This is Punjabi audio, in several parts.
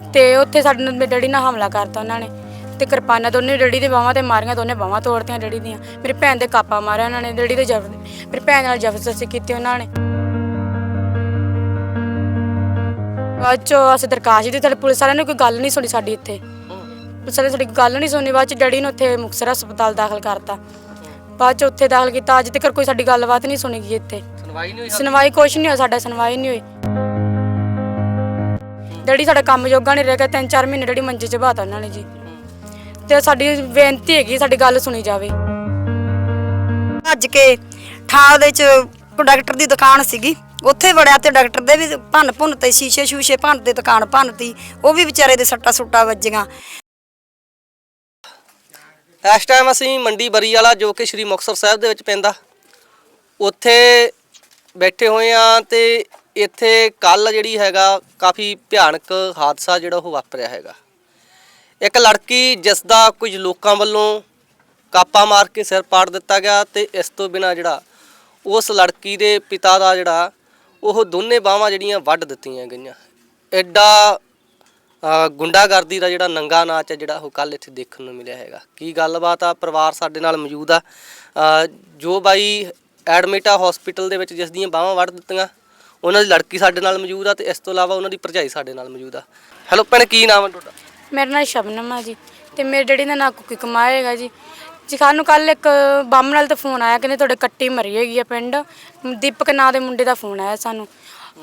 ਤੇ ਉੱਥੇ ਸਾਡੇ ਨਾਲ ਮੇਰੇ ਡੈਡੀ ਨਾਲ ਹਮਲਾ ਕਰਤਾ ਉਹਨਾਂ ਨੇ। ਤੇ ਕਿਰਪਾਨਾਂ ਦੋਨੇ ਡੈਡੀ ਦੇ ਬਾਹਾਂ ਤੇ ਮਾਰੀਆਂ ਦੋਨੇ ਬਾਹਾਂ ਤੋੜਤੀਆਂ ਡੈਡੀ ਦੀਆਂ। ਮੇਰੀ ਭੈਣ ਦੇ ਕਾਪਾ ਮਾਰਿਆ ਉਹਨਾਂ ਨੇ ਡੈਡੀ ਦੇ ਜ਼ਬਰ ਮੇਰੀ ਭੈਣ ਨਾਲ ਜ਼ਬਰਦਸਤੀ ਕੀਤੀ ਉਹਨਾਂ ਨੇ। ਬਾਅਦ ਚੋਂ ਅਸੀਂ ਦਰਖਾਸਤ ਦਿੱਤੀ ਤੇ ਪੁਲਿਸ ਵਾਲਿਆਂ ਨੇ ਕੋਈ ਗੱਲ ਨਹੀਂ ਸੁਣੀ ਸਾਡੀ ਇੱਥੇ। ਪੁਲਿਸ ਵਾਲਿਆਂ ਨੇ ਸਾਡੀ ਗੱਲ ਨਹੀਂ ਸੁਣੀ ਬਾਅਦ ਚ ਡੈਡੀ ਨੂੰ ਉੱਥੇ ਮੁਕਤਸਰ ਹਸਪਤਾਲ ਦਾਖਲ ਕਰਤਾ। ਬਾਅਦ ਚ ਉੱਥੇ ਦਾਖਲ ਕੀਤਾ ਅੱਜ ਤੱਕ ਕੋਈ ਸਾਡੀ ਗੱਲਬਾਤ ਨਹੀਂ ਸੁਣੀ ਗਈ ਇੱਥੇ। ਸੁਣਵਾਈ ਨਹੀਂ ਹੋਈ ਸੁਣਵਾਈ ਕੁਛ ਨਹੀਂ ਹੋਇਆ ਸਾਡਾ ਸੁਣਵਾਈ ਨਹੀਂ ਹੋਈ। ਡੈਡੀ ਸਾਡਾ ਕੰਮ ਜੋਗਾ ਨਹੀਂ ਰਹਿ ਗਿਆ ਤਿੰਨ ਚਾਰ ਮਹੀਨੇ ਡੈਡੀ ਮੰਜੇ 'ਚ ਬਾਤਾ ਉਹਨਾਂ ਨੇ ਜੀ। ਤੇ ਸਾਡੀ ਬੇਨਤੀ ਹੈਗੀ ਸਾਡੀ ਗੱਲ ਸੁਣੀ ਜਾਵੇ। ਭੱਜ ਕੇ ਠਾਲ ਦੇ ਵਿੱਚ ਪ੍ਰੋਡਕਟਰ ਦੀ ਦੁਕਾਨ ਸੀਗੀ ਉੱਥੇ ਵੜਿਆ ਤੇ ਡਾਕਟਰ ਦੇ ਵੀ ਭੰਨ ਭੁੰਨ ਤੇ ਸ਼ੀਸ਼ੇ ਸ਼ੂਸ਼ੇ ਭੰਨ ਤੇ ਦੁਕਾਨ ਭੰਨਤੀ ਉਹ ਵੀ ਵਿਚਾਰੇ ਦੇ ਸੱਟਾ ਸੁੱਟਾ ਵੱਜੀਆਂ। ਇਸ ਟਾਈਮ ਅਸੀਂ ਮੰਡੀ ਬਰੀ ਵਾਲਾ ਜੋ ਕਿ ਸ਼੍ਰੀ ਮੁਕਤਸਰ ਸਾਹਿਬ ਦੇ ਵਿੱਚ ਪੈਂਦਾ ਉੱਥੇ ਬੈਠੇ ਹੋਏ ਆ ਤੇ ਇੱਥੇ ਕੱਲ ਜਿਹੜੀ ਹੈਗਾ ਕਾਫੀ ਭਿਆਨਕ ਹਾਦਸਾ ਜਿਹੜਾ ਉਹ ਵਾਪਰਿਆ ਹੈਗਾ। ਇੱਕ ਲੜਕੀ ਜਿਸ ਦਾ ਕੁਝ ਲੋਕਾਂ ਵੱਲੋਂ ਕਾਪਾ ਮਾਰ ਕੇ ਸਿਰ ਪਾੜ ਦਿੱਤਾ ਗਿਆ ਤੇ ਇਸ ਤੋਂ ਬਿਨਾ ਜਿਹੜਾ ਉਸ ਲੜਕੀ ਦੇ ਪਿਤਾ ਦਾ ਜਿਹੜਾ ਉਹ ਦੋਨੇ ਬਾਹਾਂ ਜਿਹੜੀਆਂ ਵੱਢ ਦਿੱਤੀਆਂ ਗਈਆਂ। ਐਡਾ ਗੁੰਡਾਗਰਦੀ ਦਾ ਜਿਹੜਾ ਨੰਗਾ ਨਾਚ ਹੈ ਜਿਹੜਾ ਉਹ ਕੱਲ ਇੱਥੇ ਦੇਖਣ ਨੂੰ ਮਿਲਿਆ ਹੈਗਾ। ਕੀ ਗੱਲਬਾਤ ਆ? ਪਰਿਵਾਰ ਸਾਡੇ ਨਾਲ ਮੌਜੂਦ ਆ। ਜੋ ਬਾਈ ਐਡਮਿਟ ਆ ਹਸਪੀਟਲ ਦੇ ਵਿੱਚ ਜਿਸ ਦੀਆਂ ਬਾਹਾਂ ਵੱਢ ਦਿੱਤੀਆਂ ਉਹਨਾਂ ਦੀ ਲੜਕੀ ਸਾਡੇ ਨਾਲ ਮੌਜੂਦ ਆ ਤੇ ਇਸ ਤੋਂ ਇਲਾਵਾ ਉਹਨਾਂ ਦੀ ਭਰਜਾਈ ਸਾਡੇ ਨਾਲ ਮੌਜੂਦ ਆ। ਹੈਲੋ ਭੈਣ, ਕੀ ਨਾਮ ਹੈ ਤੁਹਾਡਾ? ਮੇਰਾ ਨਾਂ ਸ਼ਬਨਮ ਆ ਜੀ ਤੇ ਮੇਰੇ ਡੈਡੀ ਦਾ ਨਾਂ ਕੁੱਕੀ ਕਮਾਏਗਾ ਜੀ। ਜੀ, ਸਾਨੂੰ ਕੱਲ ਇੱਕ ਬੰਮ ਨਾਲ ਤਾਂ ਫੋਨ ਆਇਆ, ਕਹਿੰਦੇ ਤੁਹਾਡੇ ਕੱਟੀ ਮਰੀ ਹੈਗੀ ਆ ਪਿੰਡ। ਦੀਪਕ ਨਾਂ ਦੇ ਮੁੰਡੇ ਦਾ ਫੋਨ ਆਇਆ ਸਾਨੂੰ।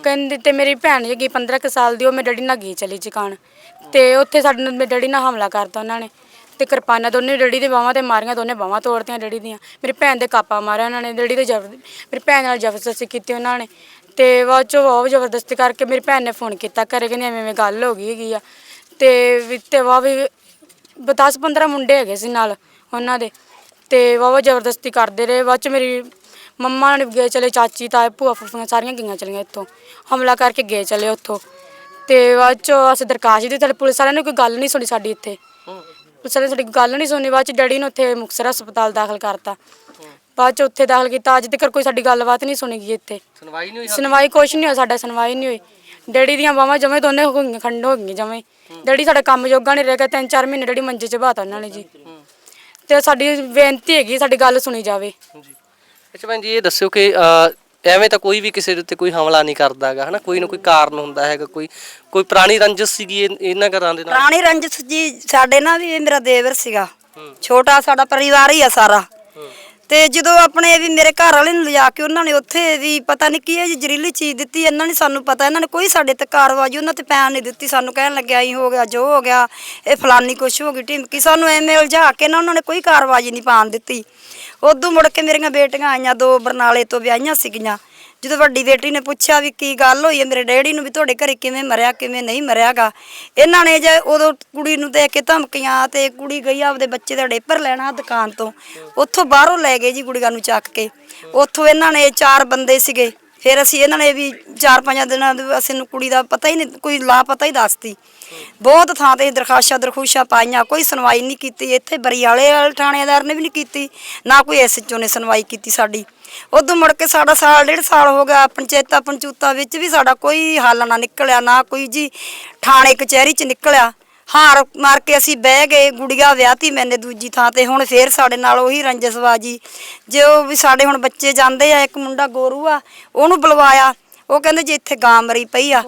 ਕਹਿੰਦੇ ਤੇ ਮੇਰੀ ਭੈਣ ਹੈਗੀ 15 ਕੁ ਸਾਲ ਦੀ, ਉਹ ਮੇਰੇ ਡੈਡੀ ਨਾਲ ਗਈ ਚਲੀ ਚਕਾਣ ਤੇ ਉੱਥੇ ਸਾਡੇ ਨਾਲ ਮੇਰੇ ਡੈਡੀ ਨਾਲ ਹਮਲਾ ਕਰਤਾ ਉਹਨਾਂ ਨੇ। ਤੇ ਕਿਰਪਾਨਾਂ ਦੋਨੇ ਡੈਡੀ ਦੇ ਬਾਹਾਂ ਤੇ ਮਾਰੀਆਂ, ਦੋਨੇ ਬਾਹਾਂ ਤੋੜਤੀਆਂ ਡੈਡੀ ਦੀਆਂ। ਮੇਰੀ ਭੈਣ ਦੇ ਕਾਪਾ ਮਾਰਿਆ ਉਹਨਾਂ ਨੇ, ਡੈਡੀ ਦੇ ਜ਼ਬਰ ਮੇਰੀ ਭੈਣ ਨਾਲ ਜ਼ਬਰਦਸਤੀ ਕੀਤੀ ਉਹਨਾਂ ਨੇ। ਤੇ ਬਾਅਦ ਚੋਂ ਬਹੁਤ ਜ਼ਬਰਦਸਤੀ ਕਰਕੇ ਮੇਰੀ ਭੈਣ ਨੇ ਫੋਨ ਕੀਤਾ ਘਰੇ ਕਹਿੰਦੀ ਐਵੇਂ ਐਵੇਂ ਗੱਲ ਹੋ ਗਈ ਹੈਗੀ ਆ। ਤੇ ਵੀ ਤੇ ਵਾ ਵੀ 10 15 ਮੁੰਡੇ ਹੈਗੇ ਸੀ ਨਾਲ ਉਹਨਾਂ ਦੇ। ਤੇ ਵਾਵਾ ਜ਼ਬਰਦਸਤੀ ਕਰਦੇ ਰਹੇ। ਬਾਅਦ ਚ ਮੇਰੀ ਮੰਮਾ ਨੇ ਗਏ ਚਲੇ ਚਾਚੀ ਤਾਏ ਭੂਆ ਫੁੱਫੀਆਂ ਸਾਰੀਆਂ ਗਈਆਂ ਚਲੀਆਂ ਇੱਥੋਂ। ਹਮਲਾ ਕਰਕੇ ਗਏ ਚਲੇ ਉੱਥੋਂ। ਤੇ ਬਾਅਦ ਚ ਅਸੀਂ ਦਰਖਾਸਤ ਦਿੱਤੀ ਤੇ ਪੁਲਿਸ ਵਾਲਿਆਂ ਨੇ ਕੋਈ ਗੱਲ ਨਹੀਂ ਸੁਣੀ ਸਾਡੀ ਇੱਥੇ। ਪੁਲਿਸ ਵਾਲਿਆਂ ਨੇ ਸਾਡੀ ਗੱਲ ਨਹੀਂ ਸੁਣੀ। ਬਾਅਦ ਚ ਡੈਡੀ ਨੂੰ ਉੱਥੇ ਮੁਕਤਸਰ ਹਸਪਤਾਲ ਦਾਖਲ ਕਰਤਾ। ਬਾਅਦ ਚ ਉੱਥੇ ਦਾਖਲ ਕੀਤਾ ਅੱਜ ਤੱਕ ਕੋਈ ਸਾਡੀ ਗੱਲਬਾਤ ਨਹੀਂ ਸੁਣੀ ਗਈ ਇੱਥੇ। ਸੁਣਵਾਈ ਨਹੀਂ ਹੋਈ ਸੁਣਵਾਈ ਕੁਛ ਨਹੀਂ ਹੋਇਆ ਸਾਡਾ ਸੁਣਵਾਈ ਨਹੀਂ ਹੋਈ। ਡੈਡੀ ਦੀਆਂ ਬਾਹਾਂ ਜਮੇ ਦੋਨੇ ਹੋ ਗਈਆਂ ਖੰਡ ਹੋ ਗਈਆਂ ਜਮੇ। ਡੈਡੀ ਸਾਡਾ ਕੰਮ ਜੋਗਾ ਨਹੀਂ ਰਹਿ ਗਿਆ ਤਿੰਨ ਚਾਰ ਮਹੀਨੇ ਡੈਡੀ ਮੰਜੇ 'ਚ ਬਾਤਾ ਉਹਨਾਂ ਨੇ ਜੀ। ਤੇ ਸਾਡੀ ਬੇਨਤੀ ਹੈਗੀ ਸਾਡੀ ਗੱਲ ਸੁਣੀ ਜਾਵੇ। ਜੀ। ਅੱਛਾ ਭੈਣ ਜੀ ਇਹ ਦੱਸਿਓ ਕਿ ਐਵੇਂ ਤਾਂ ਕੋਈ ਵੀ ਕਿਸੇ ਦੇ ਉੱਤੇ ਕੋਈ ਹਮਲਾ ਨਹੀਂ ਕਰਦਾ ਹੈਗਾ ਹਨਾ? ਕੋਈ ਨਾ ਕੋਈ ਕਾਰਨ ਹੁੰਦਾ ਹੈਗਾ ਕੋਈ ਕੋਈ ਪੁਰਾਣੀ ਰੰਜਿਸ਼ ਸੀਗੀ ਇਹ- ਇਹਨਾਂ ਘਰਾਂ ਦੇ ਨਾਲ? ਰਾਣੀ ਰੰਜਿਤ ਜੀ ਸਾਡੇ ਨਾਲ ਵੀ ਇਹ ਮੇਰਾ ਦੇਵਰ ਸੀਗਾ। ਛੋਟਾ ਸਾਡਾ ਪਰਿਵਾਰ ਹੀ ਆ ਸਾਰਾ। ਤੇ ਜਦੋਂ ਆਪਣੇ ਵੀ ਮੇਰੇ ਘਰ ਵਾਲੇ ਨੂੰ ਲਿਜਾ ਕੇ ਉਹਨਾਂ ਨੇ ਉੱਥੇ ਵੀ ਪਤਾ ਨਹੀਂ ਕੀ ਇਹ ਜੀ ਜ਼ਹਿਰੀਲੀ ਚੀਜ਼ ਦਿੱਤੀ, ਇਹਨਾਂ ਨੇ ਸਾਨੂੰ ਪਤਾ, ਇਹਨਾਂ ਨੇ ਕੋਈ ਸਾਡੇ ਤੇ ਕਾਰਵਾਈ, ਉਹਨਾਂ ਤੇ ਪੈਣ ਨਹੀਂ ਦਿੱਤੀ, ਸਾਨੂੰ ਕਹਿਣ ਲੱਗਿਆ ਹੀ ਹੋ ਗਿਆ, ਜੋ ਹੋ ਗਿਆ, ਇਹ ਫਲਾਨੀ ਕੁਛ ਹੋ ਗਈ, ਢਿਮਕੀ। ਸਾਨੂੰ ਐਵੇਂ ਉਲਝਾ ਕੇ ਨਾ ਉਹਨਾਂ ਨੇ ਕੋਈ ਕਾਰਵਾਈ ਨਹੀਂ ਪਾਣ ਦਿੱਤੀ। ਉਦੋਂ ਮੁੜ ਕੇ ਮੇਰੀਆਂ ਬੇਟੀਆਂ ਆਈਆਂ, ਦੋ ਬਰਨਾਲੇ ਤੋਂ ਵਿਆਹੀਆਂ ਸੀਗੀਆਂ। ਜਦੋਂ ਵੱਡੀ ਬੇਟੀ ਨੇ ਪੁੱਛਿਆ ਵੀ ਕੀ ਗੱਲ ਹੋਈ ਹੈ, ਮੇਰੇ ਡੈਡੀ ਨੂੰ ਵੀ ਤੁਹਾਡੇ ਘਰੇ ਕਿਵੇਂ ਮਰਿਆ, ਕਿਵੇਂ ਨਹੀਂ ਮਰਿਆਗਾ। ਇਹਨਾਂ ਨੇ ਜੇ ਉਦੋਂ ਕੁੜੀ ਨੂੰ ਦੇਖ ਕੇ ਧਮਕੀਆਂ ਤੇ ਕੁੜੀ ਗਈ ਆਪਦੇ ਬੱਚੇ ਦਾ ਡੇਪਰ ਲੈਣਾ ਦੁਕਾਨ ਤੋਂ, ਉੱਥੋਂ ਬਾਹਰੋਂ ਲੈ ਗਏ ਜੀ ਗੁੜੀਆਂ ਨੂੰ ਚੱਕ ਕੇ। ਉੱਥੋਂ ਇਹਨਾਂ ਨੇ ਚਾਰ ਬੰਦੇ ਸੀਗੇ। ਫਿਰ ਅਸੀਂ ਇਹਨਾਂ ਨੇ ਵੀ ਚਾਰ ਪੰਜਾਂ ਦਿਨਾਂ ਦੇ ਅਸੀਂ ਨੂੰ ਕੁੜੀ ਦਾ ਪਤਾ ਹੀ ਨਹੀਂ, ਕੋਈ ਲਾ ਪਤਾ ਹੀ ਦੱਸਤੀ। ਬਹੁਤ ਥਾਂ ਤੇ ਦਰਖਾਸ਼ਾਂ ਦਰਖੂਸ਼ਾਂ ਪਾਈਆਂ, ਕੋਈ ਸੁਣਵਾਈ ਨਹੀਂ ਕੀਤੀ, ਇੱਥੇ ਬਰੀਆਲੇ ਵਾਲੇ ਥਾਣੇਦਾਰ ਨੇ ਵੀ ਨਹੀਂ ਕੀਤੀ, ਨਾ ਕੋਈ ਐਸਐਚਓ ਨੇ ਸੁਣਵਾਈ ਕੀਤੀ ਸਾਡੀ। ਉਦੋਂ ਮੁੜ ਕੇ ਸਾਡਾ ਸਾਲ, ਡੇਢ ਸਾਲ ਹੋ ਗਿਆ, ਪੰਚਾਇਤਾਂ ਪੰਚੂਤਾਂ ਵਿੱਚ ਵੀ ਸਾਡਾ ਕੋਈ ਹੱਲ ਨਾ ਨਿਕਲਿਆ, ਨਾ ਕੋਈ ਜੀ ਥਾਣੇ ਕਚਹਿਰੀ 'ਚ ਨਿਕਲਿਆ। ਹਾਰ ਮਾਰ ਕੇ ਅਸੀਂ ਬਹਿ ਗਏ ਗੁੜੀਆ ਵਿਆਹਤੀ ਮੈਨੇ ਦੂਜੀ ਥਾਂ ਤੇ ਹੁਣ ਫੇਰ ਸਾਡੇ ਨਾਲ ਉਹੀ ਰੰਜਸਬਾਜੀ ਜੇ ਉਹ ਵੀ ਸਾਡੇ ਹੁਣ ਬੱਚੇ ਜਾਂਦੇ ਆ ਇੱਕ ਮੁੰਡਾ ਗੋਰੂ ਆ ਉਹਨੂੰ ਬੁਲਵਾਇਆ ਉਹ ਕਹਿੰਦੇ ਜੇ ਇੱਥੇ ਗਾਂ ਮਰੀ ਪਈ ਆ।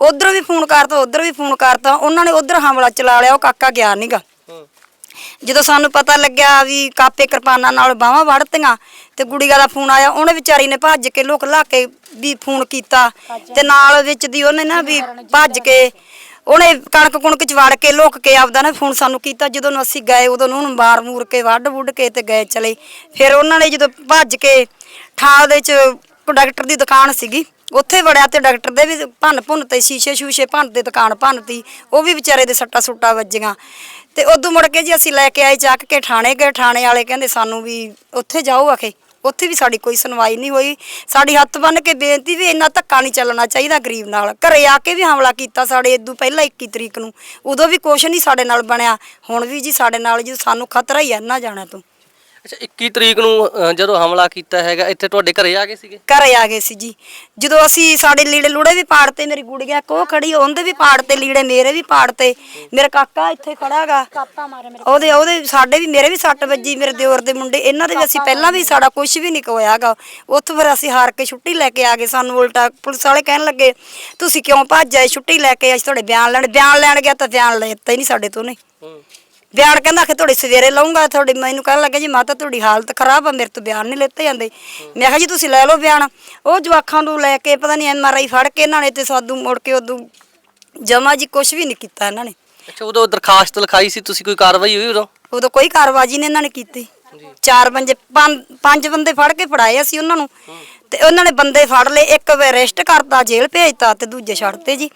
ਉਧਰ ਵੀ ਫੋਨ ਕਰਤਾ ਉਧਰ ਵੀ ਫੋਨ ਕਰਤਾ ਉਹਨਾਂ ਨੇ ਉਧਰ ਹਮਲਾ ਚਲਾ ਲਿਆ ਉਹ ਕਾਕਾ ਗਿਆ ਨਹੀਂਗਾ ਜਦੋਂ ਸਾਨੂੰ ਪਤਾ ਲੱਗਿਆ ਵੀ ਕਾਪੇ ਕਿਰਪਾਨਾਂ ਨਾਲ ਬਾਹਾਂ ਵੜਤੀਆਂ ਤੇ ਗੁੜੀਆ ਦਾ ਫੋਨ ਆਇਆ ਉਹਨੇ ਵਿਚਾਰੀ ਨੇ ਭੱਜ ਕੇ ਲੁਕ ਲਾ ਕੇ ਵੀ ਫੋਨ ਕੀਤਾ ਤੇ ਨਾਲ ਵਿੱਚ ਦੀ ਉਹਨੇ ਨਾ ਵੀ ਭੱਜ ਕੇ ਉਹਨੇ ਕਣਕ ਕੁਣਕ ਚ ਵੜ ਕੇ ਲੁਕ ਕੇ ਆਪਦਾ ਨਾ ਫੋਨ ਸਾਨੂੰ ਕੀਤਾ, ਜਦੋਂ ਨੂੰ ਅਸੀਂ ਗਏ, ਉਦੋਂ ਨੂੰ ਉਹਨੂੰ ਮਾਰ ਮੂਰ ਕੇ ਵੱਢ ਵੁੱਢ ਕੇ ਤੇ ਗਏ ਚਲੇ। ਫਿਰ ਉਹਨਾਂ ਨੇ ਜਦੋਂ ਭੱਜ ਕੇ ਠਾਲ ਦੇ ਚ ਡਾਕਟਰ ਦੀ ਦੁਕਾਨ ਸੀਗੀ, ਉੱਥੇ ਵੜਿਆ ਤੇ ਡਾਕਟਰ ਦੇ ਵੀ ਭੰਨ ਭੁੰਨ ਤੇ ਸ਼ੀਸ਼ੇ ਸ਼ੂਸ਼ੇ ਭੰਨ ਤੇ ਦੁਕਾਨ ਭੰਨਤੀ, ਉਹ ਵੀ ਵਿਚਾਰੇ ਦੇ ਸੱਟਾ ਸੁੱਟਾ ਵੱਜੀਆਂ। ਤੇ ਉਦੋਂ ਮੁੜ ਕੇ ਜੀ ਅਸੀਂ ਲੈ ਕੇ ਆਏ ਚੱਕ ਕੇ ਥਾਣੇ ਗਏ ਥਾਣੇ ਵਾਲੇ ਕਹਿੰਦੇ ਸਾਨੂੰ ਵੀ ਉੱਥੇ ਜਾਓ ਆਖੇ। ਉੱਥੇ ਵੀ ਸਾਡੀ ਕੋਈ ਸੁਣਵਾਈ ਨਹੀਂ ਹੋਈ। ਸਾਡੀ ਹੱਥ ਬੰਨ ਕੇ ਬੇਨਤੀ ਵੀ ਇੰਨਾ ਧੱਕਾ ਨਹੀਂ ਚੱਲਣਾ ਚਾਹੀਦਾ ਗਰੀਬ ਨਾਲ। ਘਰੇ ਆ ਕੇ ਵੀ ਹਮਲਾ ਕੀਤਾ ਸਾਡੇ ਇਦੋਂ ਪਹਿਲਾਂ 21 ਤਰੀਕ ਨੂੰ। ਉਦੋਂ ਵੀ ਕੁਛ ਨਹੀਂ ਸਾਡੇ ਨਾਲ ਬਣਿਆ। ਹੁਣ ਵੀ ਜੀ ਸਾਡੇ ਨਾਲ ਜੀ, ਸਾਨੂੰ ਖਤਰਾ ਹੀ ਹੈ ਨਾ ਜਾਣਾ ਤੋਂ। ਅੱਛਾ 21 ਤਰੀਕ ਨੂੰ ਅ, ਜਦੋਂ ਹਮਲਾ ਕੀਤਾ ਹੈਗਾ ਇੱਥੇ ਤੁਹਾਡੇ ਘਰੇ ਆ ਗਏ ਸੀਗੇ? ਘਰੇ ਆ ਗਏ ਸੀ ਜੀ। ਜਦੋਂ ਅਸੀਂ ਸਾਡੇ ਲੀੜੇ ਲੂੜੇ ਵੀ ਪਾੜਤੇ ਮੇਰੀ ਗੁੜੀਆ ਕੋ ਖੜੀ ਉਹਦੇ ਵੀ ਪਾੜਤੇ ਲੀੜੇ ਮੇਰੇ ਵੀ ਪਾੜਤੇ। ਮੇਰਾ ਕਾਕਾ ਇੱਥੇ ਖੜਾਗਾ ਕਾਪਾ ਮਾਰੇ ਮੇਰੇ ਉਹਦੇ ਉਹਦੇ ਸਾਡੇ ਵੀ ਮੇਰੇ ਵੀ ਸੱਟ ਵੱਜੀ ਮੇਰੇ ਦਿਓਰ ਦੇ ਮੁੰਡੇ। ਇਹਨਾਂ ਦੇ ਵੀ ਅਸੀਂ ਪਹਿਲਾਂ ਵੀ ਸਾਡਾ ਕੁਝ ਵੀ ਨਹੀਂ ਕੋਇਆਗਾ ਉੱਥੋਂ ਫਿਰ ਅਸੀਂ ਹਾਰ ਕੇ ਛੁੱਟੀ ਲੈ ਕੇ ਆ ਗਏ। ਸਾਨੂੰ ਉਲਟਾ ਪੁਲਿਸ ਵਾਲੇ ਕਹਿਣ ਲੱਗੇ ਤੁਸੀਂ ਕਿਉਂ ਭੱਜ ਆਏ? ਛੁੱਟੀ ਲੈ ਕੇ ਅਸੀਂ ਤੁਹਾਡੇ ਬਿਆਨ ਲੈਣ ਬਿਆਨ ਲੈਣ ਗਿਆ ਤਾਂ ਬਿਆਨ ਲੈਤਾ ਹੀ ਨਹੀਂ ਸਾਡੇ ਤੋਂ ਨੇ ਹੂੰ। ਬਿਆਨ ਕਹਿੰਦਾ ਕਿ ਤੁਹਾਡੇ ਸਵੇਰੇ ਲਾਉਂਗਾ ਤੁਹਾਡੀ ਮੈਨੂੰ ਕਹਿਣ ਲੱਗਾ ਜੀ ਮਾਤਾ ਤੁਹਾਡੀ ਹਾਲਤ ਖਰਾਬ ਆ ਮੇਰੇ ਤੋਂ ਬਿਆਨ ਨਹੀਂ ਲੈਤੇ ਜਾਂਦੇ। ਮੈਂ ਕਿਹਾ ਜੀ ਤੁਸੀਂ ਲੈ ਲਓ ਬਿਆਨ। ਉਹ ਜਵਾਖਾਂ ਨੂੰ ਲੈ ਕੇ ਪਤਾ ਨਹੀਂ ਐਮ ਆਰ ਆਈ ਫੜ ਕੇ ਇਹਨਾਂ ਨੇ ਤੇ ਸਾਧੂ ਮੁੜ ਕੇ ਉਦੋਂ ਜਮਾ ਜੀ ਕੁਝ ਵੀ ਨਹੀਂ ਕੀਤਾ ਇਹਨਾਂ ਨੇ। ਅੱਛਾ ਉਦੋਂ ਦਰਖਾਸਤ ਲਿਖਾਈ ਸੀ ਤੁਸੀਂ ਕੋਈ ਕਾਰਵਾਈ ਹੋਈ ਉਦੋਂ? ਉਦੋਂ ਕੋਈ ਕਾਰਵਾਈ ਨਹੀਂ ਇਹਨਾਂ ਨੇ ਕੀਤੀ। ਚਾਰ ਬੰਦੇ ਪੰਜ ਪੰਜ ਬੰਦੇ ਫੜ ਕੇ ਫੜਾਏ ਅਸੀਂ ਉਹਨਾਂ ਨੂੰ। ਤੇ ਉਹਨਾਂ ਨੇ ਬੰਦੇ ਫੜ ਲਏ ਇੱਕ ਅਰੈਸਟ ਕਰਤਾ ਜੇਲ੍ਹ ਭੇਜਤਾ ਤੇ ਦੂਜੇ ਛੱਡਤੇ ਜੀ।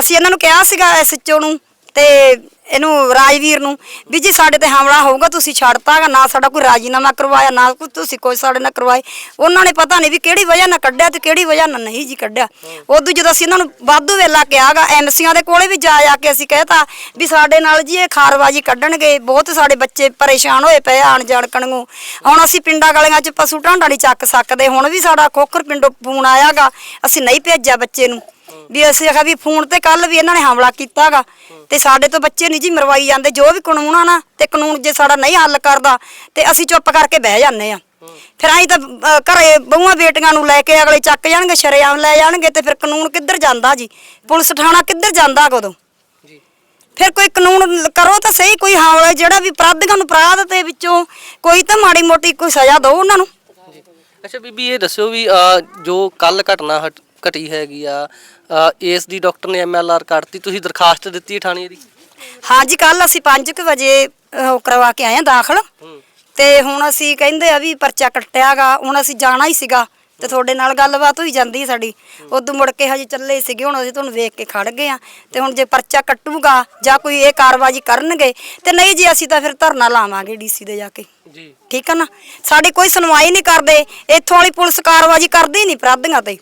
ਅਸੀਂ ਇਹਨਾਂ ਨੂੰ ਕਿਹਾ ਸੀਗਾ ਐਸਐਚਓ ਨੂੰ ਤੇ ਇਹਨੂੰ ਰਾਜਵੀਰ ਨੂੰ ਵੀ ਜੀ ਸਾਡੇ ਤੇ ਹਮਲਾ ਹੋਊਗਾ, ਤੁਸੀਂ ਛੱਡਤਾਗਾ, ਨਾ ਸਾਡਾ ਕੋਈ ਰਾਜੀਨਾਮਾ ਕਰਵਾਇਆ, ਨਾ ਕੋਈ ਤੁਸੀਂ ਕੋਈ ਸਾਡੇ ਨਾਲ ਕਰਵਾਏ। ਉਹਨਾਂ ਨੇ ਪਤਾ ਨਹੀਂ ਵੀ ਕਿਹੜੀ ਵਜ੍ਹਾ ਨਾਲ ਕੱਢਿਆ ਤੇ ਕਿਹੜੀ ਵਜ੍ਹਾ ਨਾਲ ਨਹੀਂ ਜੀ ਕੱਢਿਆ। ਉਦੋਂ ਜਦੋਂ ਅਸੀਂ ਇਹਨਾਂ ਨੂੰ ਵਾਧੂ ਵੇਲਾ ਕਿਹਾਗਾ, ਐਮਸੀਆਂ ਦੇ ਕੋਲੇ ਵੀ ਜਾ ਜਾ ਕੇ ਅਸੀਂ ਕਹਿਤਾ ਵੀ ਸਾਡੇ ਨਾਲ ਜੀ ਇਹ ਖਾਰਵਾਜੀ ਕੱਢਣਗੇ, ਬਹੁਤ ਸਾਡੇ ਬੱਚੇ ਪਰੇਸ਼ਾਨ ਹੋਏ ਪਏ ਆਣ ਜਾਣ ਕਣੂ ਹੁਣ ਅਸੀਂ ਪਿੰਡਾਂ ਗਲੀਆਂ 'ਚ ਪਸ਼ੂ ਢਾਂਡਾ ਨਹੀਂ ਚੱਕ ਸਕਦੇ, ਹੁਣ ਵੀ ਸਾਡਾ ਖੋਖਰ ਪਿੰਡੋਂ ਫੋਨ ਆਇਆਗਾ, ਅਸੀਂ ਨਹੀਂ ਭੇਜਿਆ ਬੱਚੇ ਨੂੰ। ਵੀ ਅਸੀਂ ਆਖਿਆ ਵੀ ਫੋਨ ਤੇ ਕੱਲ ਵੀ ਇਹਨਾਂ ਨੇ ਹਮਲਾ ਕੀਤਾਗਾ। ਤੇ ਸਾਡੇ ਤੋਂ ਬੱਚੇ ਨਹੀਂ ਜੀ ਮਰਵਾਈ ਜਾਂਦੇ ਜੋ ਵੀ ਕਾਨੂੰਨ ਆ ਨਾ ਤੇ ਕਾਨੂੰਨ ਜੇ ਸਾਡਾ ਨਹੀਂ ਹੱਲ ਕਰਦਾ ਤੇ ਅਸੀਂ ਚੁੱਪ ਕਰਕੇ ਬਹਿ ਜਾਂਦੇ ਆ। ਫਿਰ ਅਸੀਂ ਤਾਂ ਅਹ, ਘਰੇ ਬਹੂਆਂ ਬੇਟੀਆਂ ਨੂੰ ਲੈ ਕੇ ਅਗਲੇ ਚੱਕ ਜਾਣਗੇ ਸ਼ਰੇਆਮ ਲੈ ਜਾਣਗੇ ਤੇ ਫਿਰ ਕਾਨੂੰਨ ਕਿੱਧਰ ਜਾਂਦਾ ਜੀ? ਪੁਲਿਸ ਥਾਣਾ ਕਿੱਧਰ ਜਾਂਦਾ ਕਦੋਂ? ਜੀ। ਫਿਰ ਕੋਈ ਕਾਨੂੰਨ ਕਰੋ ਤਾਂ ਸਹੀ ਕੋਈ ਹਮਲਾ ਜਿਹੜਾ ਵੀ ਅਪਰਾਧੀਆਂ ਨੂੰ ਅਪਰਾਧ ਦੇ ਵਿੱਚੋਂ ਕੋਈ ਤਾਂ ਮਾੜੀ ਮੋਟੀ ਕੋਈ ਸਜ਼ਾ ਦਿਓ ਉਹਨਾਂ ਨੂੰ। ਅੱਛਾ ਬੀਬੀ ਇਹ ਦੱਸਿਓ ਵੀ ਜੋ ਕੱਲ ਘਟਨਾ ਹਟ- ਘਟੀ ਹੈਗੀ ਆ। ਅ, ਇਸ ਦੀ ਡਾਕਟਰ ਨੇ ਐਮਐਲਆਰ ਕੱਟਤੀ ਤੁਸੀਂ ਦਰਖਾਸਤ ਦਿੱਤੀ ਹੈ ਥਾਣੇ ਦੀ? ਹਾਂਜੀ ਕੱਲ ਅਸੀਂ 5:00 ਵਜੇ ਉਹ ਕਰਵਾ ਕੇ ਆਏ ਆ ਦਾਖਲ। ਤੇ ਹੁਣ ਅਸੀਂ ਕਹਿੰਦੇ ਆ ਵੀ ਪਰਚਾ ਕੱਟਿਆਗਾ ਹੁਣ ਅਸੀਂ ਜਾਣਾ ਹੀ ਸੀਗਾ ਤੇ ਤੁਹਾਡੇ ਨਾਲ ਗੱਲਬਾਤ ਹੋਈ ਜਾਂਦੀ ਸਾਡੀ। ਉਦੋਂ ਮੁੜ ਕੇ ਹਜੇ ਚੱਲੇ ਸੀਗੇ ਹੁਣ ਅਸੀਂ ਤੁਹਾਨੂੰ ਵੇਖ ਕੇ ਖੜ ਗਏ ਆ ਤੇ ਹੁਣ ਜੇ ਪਰਚਾ ਕੱਟੂਗਾ ਜਾਂ ਕੋਈ ਇਹ ਕਾਰਵਾਈ ਕਰਨਗੇ ਤੇ ਨਹੀਂ ਜੀ ਅਸੀਂ ਤਾਂ ਫਿਰ ਧਰਨਾ ਲਾਵਾਂਗੇ ਡੀਸੀ ਦੇ ਜਾ ਕੇ। ਜੀ। ਠੀਕ ਆ ਨਾ? ਸਾਡੀ ਕੋਈ ਸੁਣਵਾਈ ਨਹੀਂ ਕਰਦੇ ਇੱਥੋਂ ਵਾਲੀ ਪੁਲਿਸ ਕਾਰਵਾਈ ਕਰਦੀ ਨਹੀਂ ਅਪਰਾਧੀਆਂ ਤੇ।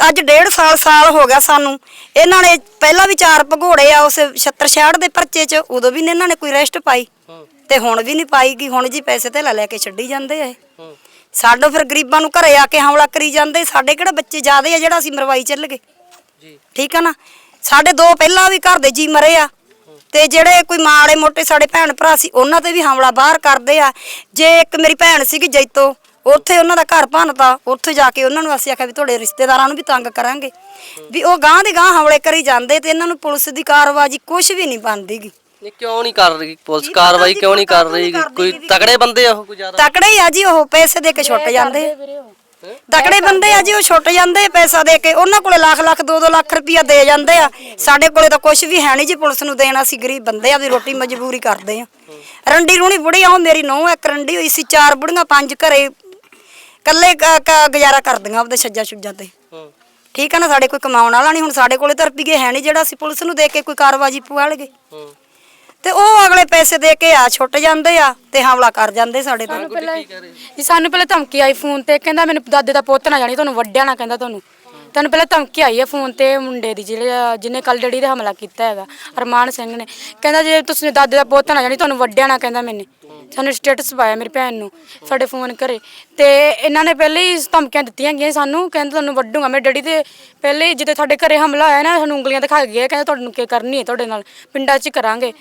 ਅੱਜ ਡੇਢ ਸਾਲ ਸਾਲ ਹੋ ਗਿਆ ਸਾਨੂੰ। ਇਹਨਾਂ ਨੇ ਪਹਿਲਾਂ ਵੀ ਚਾਰ ਭਗੋੜੇ ਆ ਉਸ 76 ਦੇ ਪਰਚੇ 'ਚ ਉਦੋਂ ਵੀ ਨੀ ਇਹਨਾਂ ਨੇ ਕੋਈ ਅਰੈਸਟ ਪਾਈ। ਤੇ ਹੁਣ ਵੀ ਨਹੀਂ ਪਾਈਗੀ ਹੁਣ ਜੀ ਪੈਸੇ ਤੇ ਲੈ ਲੈ ਕੇ ਛੱਡੀ ਜਾਂਦੇ ਆ ਇਹ। ਸਾਡੋ ਫਿਰ ਗਰੀਬਾਂ ਨੂੰ ਘਰੇ ਆ ਕੇ ਹਮਲਾ ਕਰੀ ਜਾਂਦੇ। ਸਾਡੇ ਕਿਹੜਾ ਬੱਚੇ ਜ਼ਿਆਦੇ ਆ ਜਿਹੜਾ ਅਸੀਂ ਮਰਵਾਈ ਚੱਲ ਗਏ। ਜੀ। ਠੀਕ ਆ ਨਾ? ਸਾਡੇ ਦੋ ਪਹਿਲਾਂ ਵੀ ਘਰ ਦੇ ਜੀ ਮਰੇ ਆ। ਤੇ ਜਿਹੜੇ ਕੋਈ ਮਾੜੇ ਮੋਟੇ ਸਾਡੇ ਭੈਣ ਭਰਾ ਸੀ ਉਹਨਾਂ ਤੇ ਵੀ ਹਮਲਾ ਬਾਹਰ ਕਰਦੇ ਆ। ਜੇ ਇੱਕ ਮੇਰੀ ਭੈਣ ਸੀਗੀ ਜੈਤੋ ਉੱਥੇ ਉਹਨਾਂ ਦਾ ਘਰ ਭੰਨਤਾ ਉੱਥੇ ਜਾ ਕੇ ਉਹਨਾਂ ਨੂੰ ਅਸੀਂ ਆਖਿਆ ਵੀ ਤੁਹਾਡੇ ਰਿਸ਼ਤੇਦਾਰਾਂ ਨੂੰ ਵੀ ਤੰਗ ਕਰਾਂਗੇ। ਵੀ ਉਹ ਗਾਂ ਦੇ ਗਾਂ ਹਮਲੇ ਕਰੀ ਜਾਂਦੇ ਤੇ ਇਹਨਾਂ ਨੂੰ ਪੁਲਿਸ ਦੀ ਕਾਰਵਾਈ ਕੁਝ ਵੀ ਨਹੀਂ ਬਣਦੀਗੀ। ਇਹ ਕਿਉਂ ਨਹੀਂ ਕਰ ਰਹੀ ਪੁਲਿਸ? ਕਾਰਵਾਈ ਕਿਉਂ ਨਹੀਂ ਕਰ ਰਹੀ ਕੋਈ ਤਗੜੇ ਬੰਦੇ ਆ ਉਹ ਕੋਈ ਜ਼ਿਆਦਾ? ਤਕੜੇ ਹੀ ਆ ਜੀ ਉਹ ਪੈਸੇ ਦੇ ਕੇ ਛੁੱਟ ਜਾਂਦੇ। ਤਕੜੇ ਬੰਦੇ ਆ ਜੀ ਉਹ ਛੁੱਟ ਜਾਂਦੇ ਪੈਸਾ ਦੇ ਕੇ। ਉਹਨਾਂ ਕੋਲੇ ਲੱਖ ਲੱਖ 2-2 ਲੱਖ ਰੁਪਇਆ ਦੇ ਜਾਂਦੇ ਆ। ਸਾਡੇ ਕੋਲੇ ਤਾਂ ਕੁਝ ਵੀ ਹੈ ਨਹੀਂ ਜੀ ਪੁਲਿਸ ਨੂੰ ਦੇਣਾ। ਸੀ ਗਰੀਬ ਬੰਦੇ ਆ ਵੀ ਰੋਟੀ ਮਜਬੂਰੀ ਕਰਦੇ ਆ। ਰੰਡੀ ਰੂਣੀ ਬੁੜੀ ਆ ਉਹ ਮੇਰੀ ਨੂੰਹ ਇੱਕ ਰੰਡੀ ਹੋਈ ਸੀ ਚਾਰ ਬੁੜੀਆਂ ਪੰਜ ਘਰੇ ਕੱਲੇ ਕ- ਕ- ਗੁਜ਼ਾਰਾ ਕਰਦੀਆਂ ਆਪਦੇ ਛੱਜਾ ਛੁੱਜਾਂ ਤੇ। ਹੂੰ। ਠੀਕ ਆ ਨਾ ਸਾਡੇ ਕੋਈ ਕਮਾਉਣ ਵਾਲਾ ਨਹੀਂ ਹੁਣ ਸਾਡੇ ਕੋਲੇ ਤਾਂ ਰੁਪਈਏ ਹੈ ਨਹੀਂ ਜਿਹੜਾ ਅਸੀਂ ਪੁਲਿਸ ਨੂੰ ਦੇ ਕੇ ਕੋਈ ਕਾਰਵਾਈ ਪਵਾ ਲਗੇ ਹੂੰ। ਤੇ ਉਹ ਅਗਲੇ ਪੈਸੇ ਦੇ ਕੇ ਆ ਛੁੱਟ ਜਾਂਦੇ ਆ ਤੇ ਹਮਲਾ ਕਰ ਜਾਂਦੇ ਸਾਡੇ ਤੇ। ਜੀ ਸਾਨੂੰ ਪਹਿਲਾਂ ਧਮਕੀ ਆਈ ਫੋਨ ਤੇ ਕਹਿੰਦਾ ਮੈਨੂੰ ਦਾਦੇ ਦਾ ਪੁੱਤ ਨਾ ਜਾਣੀ ਤੁਹਾਨੂੰ ਵੱਡਿਆ ਨਾ ਕਹਿੰਦਾ ਤੁਹਾਨੂੰ। ਤੁਹਾਨੂੰ ਪਹਿਲਾਂ ਧਮਕੀ ਆਈ ਹੈ ਫੋਨ ਤੇ ਮੁੰਡੇ ਦੀ ਜਿਹੜੇ ਜਿਹਨੇ ਕੱਲ ਡੈਡੀ ਤੇ ਹਮਲਾ ਕੀਤਾ ਹੈਗਾ ਅਰਮਾਨ ਸਿੰਘ ਨੇ। ਕਹਿੰਦਾ ਜੇ ਤੁਸੀਂ ਦਾਦੇ ਦਾ ਪੁੱਤ ਨਾ ਜਾਣੀ ਤੁਹਾਨੂੰ ਵੱਡਿਆ ਨਾ ਕਹਿੰਦਾ ਮੈਨੇ। ਸਾਨੂੰ ਸਟੇਟਸ ਪਾਇਆ ਮੇਰੀ ਭੈਣ ਨੂੰ, ਸਾਡੇ ਫੋਨ ਕਰੇ ਤੇ ਇਹਨਾਂ ਨੇ ਪਹਿਲੇ ਹੀ ਧਮਕੀਆਂ ਦਿੱਤੀਆਂ ਗਈਆਂ ਸਾਨੂੰ, ਕਹਿੰਦੇ ਤੁਹਾਨੂੰ ਵੱਡੂਗਾ ਮੇਰੇ ਡੈਡੀ ਤੇ ਪਹਿਲੇ ਹੀ ਜਦੋਂ ਸਾਡੇ ਘਰੇ ਹਮਲਾ ਹੋਇਆ ਨਾ, ਸਾਨੂੰ ਉਂਗਲੀਆਂ ਦਿਖਾ ਕੇ ਗਏ, ਕਹਿੰਦੇ ਤੁਹਾਨੂੰ ਕੀ ਕਰਨੀ ਹੈ ਤੁਹਾਡੇ ਨਾਲ, ਪਿੰਡਾਂ 'ਚ ਹੀ ਕਰਾਂਗੇ।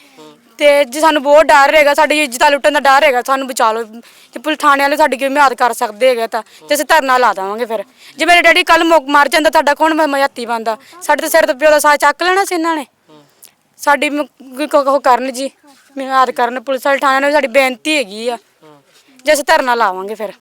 ਤੇ ਜੇ ਸਾਨੂੰ ਬਹੁਤ ਡਰ ਹੈਗਾ, ਸਾਡੀ ਇੱਜ਼ਤਾਂ ਲੁੱਟਣ ਦਾ ਡਰ ਹੈਗਾ, ਸਾਨੂੰ ਬਚਾ ਲਓ। ਜੇ ਪੁਲਿਸ ਥਾਣੇ ਵਾਲੇ ਸਾਡੀ ਕਿਵੇਂ ਮਿਆਦ ਕਰ ਸਕਦੇ ਹੈਗੇ ਤਾਂ, ਤੇ ਅਸੀਂ ਧਰਨਾ ਲਾ ਦੇਵਾਂਗੇ ਫਿਰ। ਜੇ ਮੇਰੇ ਡੈਡੀ ਕੱਲ ਮਰ ਜਾਂਦਾ, ਤੁਹਾਡਾ ਕੌਣ ਮਯਾਤੀ ਬੰਦਾ? ਸਾਡੇ ਤੇ ਸਿਰ ਤੇ ਪਿਓ ਦਾ ਸਾਹ ਚੱਕ ਲੈਣਾ ਸੀ ਇਹਨਾਂ ਨੇ। ਸਾਡੀ ਮ- ਕੋਈ ਕੋ ਕੋ ਕਰਨ ਜੀ ਮਿਆਦ ਕਰਨ ਪੁਲਿਸ ਵਾਲੇ ਥਾਣੇ ਨੂੰ ਸਾਡੀ ਬੇਨਤੀ ਹੈਗੀ ਆ। ਜੇ ਅਸੀਂ ਧਰਨਾ ਲਾਵਾਂਗੇ ਫਿਰ।